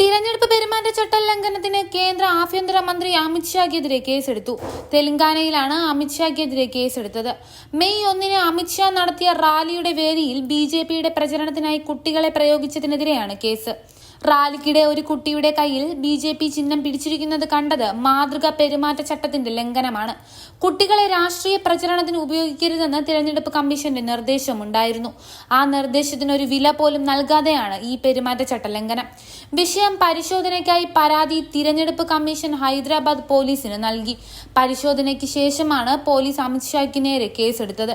തിരഞ്ഞെടുപ്പ് പെരുമാറ്റച്ചട്ട ലംഘനത്തിന് കേന്ദ്ര ആഭ്യന്തര മന്ത്രി അമിത്ഷാക്കെതിരെ കേസെടുത്തു. തെലങ്കാനയിലാണ് അമിത്ഷാക്കെതിരെ കേസെടുത്തത്. മെയ് ഒന്നിന് അമിത്ഷാ നടത്തിയ റാലിയുടെ വേദിയിൽ ബി ജെ പിയുടെ പ്രചരണത്തിനായി കുട്ടികളെ പ്രയോഗിച്ചതിനെതിരെയാണ് കേസ്. റാലിക്കിടെ ഒരു കുട്ടിയുടെ കയ്യിൽ ബി ജെ പി ചിഹ്നം പിടിച്ചിരിക്കുന്നത് കണ്ടത് മാതൃക പെരുമാറ്റച്ചട്ടത്തിന്റെ ലംഘനമാണ്. കുട്ടികളെ രാഷ്ട്രീയ പ്രചരണത്തിന് ഉപയോഗിക്കരുതെന്ന് തിരഞ്ഞെടുപ്പ് കമ്മീഷന്റെ നിർദ്ദേശമുണ്ടായിരുന്നു. ആ നിർദ്ദേശത്തിന് ഒരു വില പോലും നൽകാതെയാണ് ഈ പെരുമാറ്റച്ചട്ട ലംഘനം വിഷയം പരിശോധനയ്ക്കായി പരാതി തിരഞ്ഞെടുപ്പ് കമ്മീഷൻ ഹൈദരാബാദ് പോലീസിന് നൽകി. പരിശോധനയ്ക്ക് ശേഷമാണ് പോലീസ് അമിത്ഷായ്ക്ക് നേരെ കേസെടുത്തത്.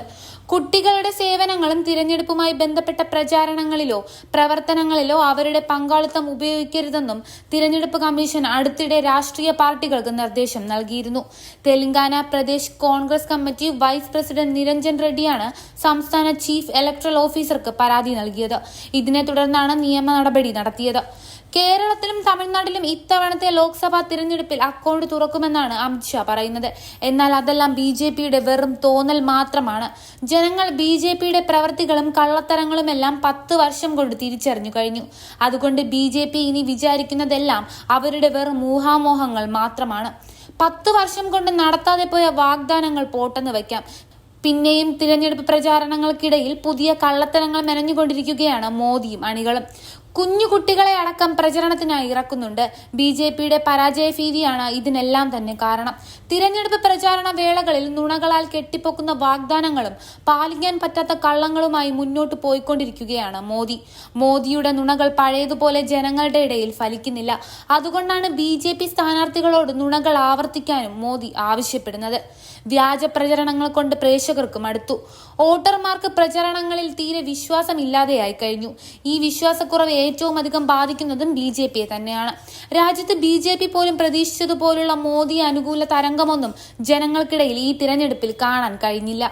കുട്ടികളുടെ സേവനങ്ങളും തിരഞ്ഞെടുപ്പുമായി ബന്ധപ്പെട്ട പ്രചാരണങ്ങളിലോ പ്രവർത്തനങ്ങളിലോ അവരുടെ പങ്കാളിത്തം ഉപയോഗിക്കരുതെന്നും തിരഞ്ഞെടുപ്പ് കമ്മീഷൻ അടുത്തിടെ രാഷ്ട്രീയ പാർട്ടികൾക്ക് നിർദ്ദേശം നൽകിയിരുന്നു. Telangana Pradesh Congress committee vice president Niranjan റെഡ്ഡിയാണ് സംസ്ഥാന ചീഫ് ഇലക്ട്രൽ ഓഫീസർക്ക് പരാതി നൽകിയത്. ഇതിനെ തുടർന്നാണ് നിയമ നടപടി നടത്തിയത്. കേരളത്തിലും തമിഴ്നാട്ടിലും ഇത്തവണത്തെ ലോക്സഭാ തിരഞ്ഞെടുപ്പിൽ അക്കൗണ്ട് തുറക്കുമെന്നാണ് അമിത്ഷാ പറയുന്നത്. എന്നാൽ അതെല്ലാം ബി ജെ പിയുടെ വെറും തോന്നൽ മാത്രമാണ്. ജനങ്ങൾ ബി ജെ പിയുടെ പ്രവർത്തികളും കള്ളത്തരങ്ങളുമെല്ലാം പത്ത് വർഷം കൊണ്ട് തിരിച്ചറിഞ്ഞു കഴിഞ്ഞു. അതുകൊണ്ട് ബി ജെ പി ഇനി വിചാരിക്കുന്നതെല്ലാം അവരുടെ വെറും ഊഹാമോഹങ്ങൾ മാത്രമാണ്. പത്ത് വർഷം കൊണ്ട് നടത്താതെ പോയ വാഗ്ദാനങ്ങൾ പോട്ടെന്ന് വയ്ക്കാം. പിന്നെയും തിരഞ്ഞെടുപ്പ് പ്രചാരണങ്ങൾക്കിടയിൽ പുതിയ കള്ളത്തരങ്ങൾ മെനഞ്ഞുകൊണ്ടിരിക്കുകയാണ് മോദിയും അണികളും. കുഞ്ഞു കുട്ടികളെ അടക്കം പ്രചരണത്തിനായി ഇറക്കുന്നുണ്ട്. ബി ജെ പിയുടെ പരാജയ ഭീതിയാണ് ഇതിനെല്ലാം തന്നെ കാരണം. തിരഞ്ഞെടുപ്പ് പ്രചാരണ വേളകളിൽ നുണകളാൽ കെട്ടിപ്പൊക്കുന്ന വാഗ്ദാനങ്ങളും പാലിക്കാൻ പറ്റാത്ത കള്ളങ്ങളുമായി മുന്നോട്ട് പോയിക്കൊണ്ടിരിക്കുകയാണ് മോദി. മോദിയുടെ നുണകൾ പഴയതുപോലെ ജനങ്ങളുടെ ഇടയിൽ ഫലിക്കുന്നില്ല. അതുകൊണ്ടാണ് ബി ജെ പി സ്ഥാനാർത്ഥികളോട് നുണകൾ ആവർത്തിക്കാനും മോദി ആവശ്യപ്പെടുന്നത്. വ്യാജ പ്രചരണങ്ങൾ കൊണ്ട് പ്രേക്ഷകർക്ക് മടുത്തു വോട്ടർമാർക്ക് പ്രചരണങ്ങളിൽ തീരെ വിശ്വാസമില്ലാതെയായി കഴിഞ്ഞു. ഈ വിശ്വാസക്കുറവ് ഏറ്റവും അധികം ബാധിക്കുന്നതും ബി ജെ പിയെ തന്നെയാണ്. രാജ്യത്ത് ബി ജെ പി പോലും പ്രതീക്ഷിച്ചതുപോലുള്ള മോദി അനുകൂല തരംഗമൊന്നും ജനങ്ങൾക്കിടയിൽ ഈ തിരഞ്ഞെടുപ്പിൽ കാണാൻ കഴിഞ്ഞില്ല.